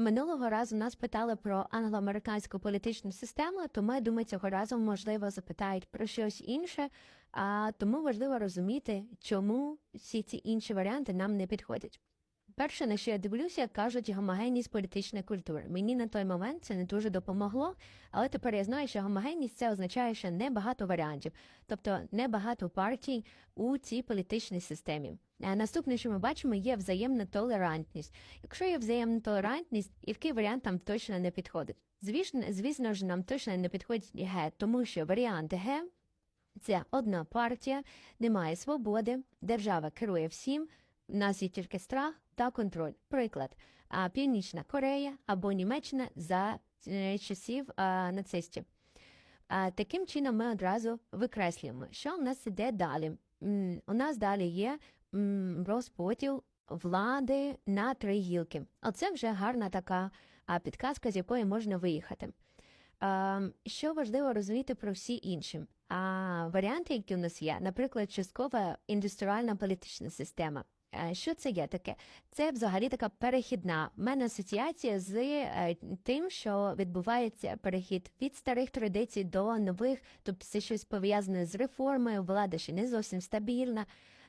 Минулого разу нас питали про англоамериканську політичну систему, тому я думаю, цього разу можливо запитають про щось інше. А тому важливо розуміти, чому всі ці інші варіанти нам не підходять. Перше, на що я дивлюся, кажуть гомогенність політичної культури. Мені на той момент це не дуже допомогло, але тепер я знаю, що гомогенність це означає, що небагато варіантів, тобто небагато партій у цій політичній системі. Е, Наступне, що ми бачимо, є взаємна толерантність. Якщо є взаємна толерантність, який варіант там точно не підходить? Звісно, звісно ж, нам точно не підходить Г, тому що варіант Г це одна партія, немає свободи, держава керує всім, в нас є тільки страх та контроль. Приклад, Північна Корея або Німеччина за е, часів нацистів. Таким чином ми одразу викреслюємо, що в нас іде далі. У нас далі є розподіл влади на три гілки. Оце вже гарна така підказка, з якої можна виїхати. Що важливо розуміти про всі інші? А варіанти, які у нас є, наприклад, часткова індустріальна політична система. Е, Що це є таке? Це взагалі така перехідна. У мене асоціація з е, тим, що відбувається перехід від старих традицій до нових, тобто це щось пов'язане з реформою, влада ще не зовсім стабільна.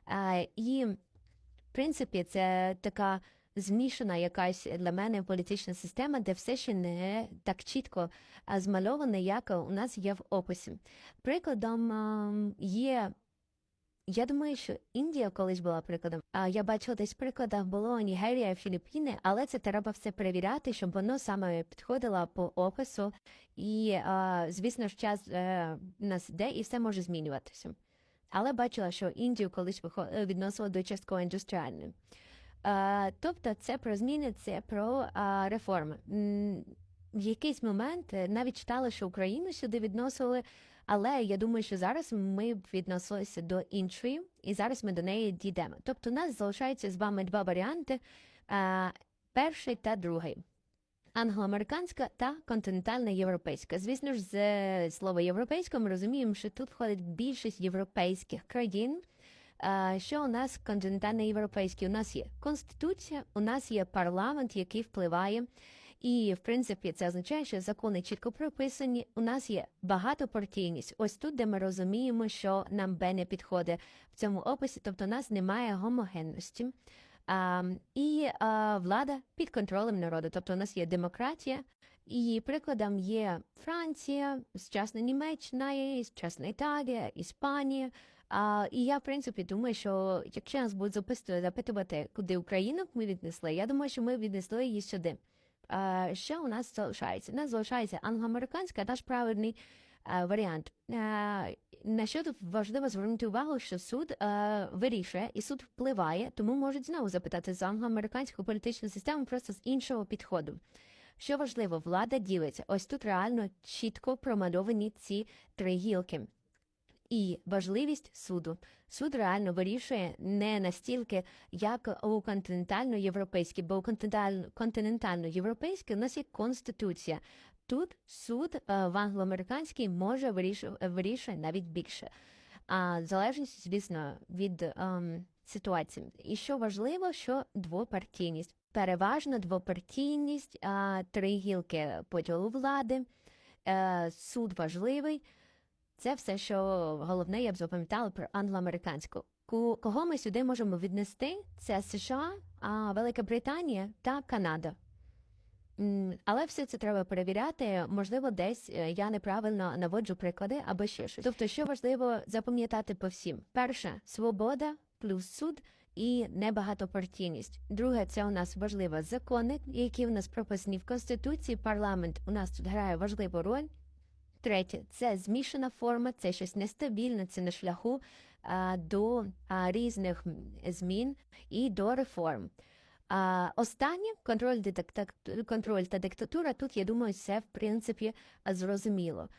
Е, І, в принципі, це така змішана якась для мене політична система, де все ще не так чітко змальоване, як у нас є в описі. Прикладом ем, є. Я думаю, що Індія колись була прикладом. А я бачила десь прикладах було Нігерія, Філіппіни, але це треба все перевіряти, щоб воно саме підходило по опису. І, а, звісно ж, час е, в нас йде і все може змінюватися. Але бачила, що Індію колись е, відносило до частково індустріальної. Е, тобто це про зміни, це про а, реформи. В якийсь момент е, навіть читала, що Україну сюди відносили, але я думаю, що зараз ми б відносилися до іншої, і зараз ми до неї дійдемо. Тобто, у нас залишається з вами два варіанти: перший та другий. Англоамериканська та континентальна європейська. Звісно ж, з е, слова європейська ми розуміємо, що тут входить більшість європейських країн. Що у нас континентальне європейське? У нас є конституція, у нас є парламент, який впливає. І, в принципі, це означає, що закони чітко прописані. У нас є багатопартійність. Ось тут, де ми розуміємо, що нам Б не підходить в цьому описі, тобто у нас немає гомогенності. А, і а, влада під контролем народу. Тобто у нас є демократія, і прикладом є Франція, сучасна Німеччина, сучасна Італія, Іспанія. А, і я, в принципі, думаю, що якщо нас будуть запитувати, запитувати, куди Україну ми віднесли, я думаю, що ми віднесли її сюди. Що у нас залишається? У залишається англоамериканська, наш правильний варіант. На що тут важливо звернути увагу, що суд вирішує і суд впливає, тому можуть знову запитати за англоамериканську політичну систему просто з іншого підходу. Що важливо, влада ділиться. Ось тут реально чітко промальовані ці три гілки. І важливість суду. Суд реально вирішує не настільки, як у континентально-європейській, бо у континенталь- континентально-європейській у нас є конституція. Тут суд е, в англоамериканській може вирішу, вирішує навіть більше. А залежність, звісно, від ем, ситуації. І що важливо, що двопартійність. Переважно двопартійність, а, три гілки поділу влади, е, суд важливий. Це все, що головне, я б запам'ятала про англоамериканську. Кого ми сюди можемо віднести? Це США, а Велика Британія та Канада. Але все це треба перевіряти. Можливо, десь е, я неправильно наводжу приклади або ще щось. Тобто, що важливо запам'ятати по всім: перше свобода плюс суд і небагатопартійність. Друге, це у нас важливо закони, які у нас прописані в Конституції. Парламент у нас тут грає важливу роль. Третє, це змішана форма, це щось нестабільне, це на шляху а, до а, різних змін і до реформ. А, останнє контроль, контроль та диктатура. Тут я думаю, все в принципі зрозуміло.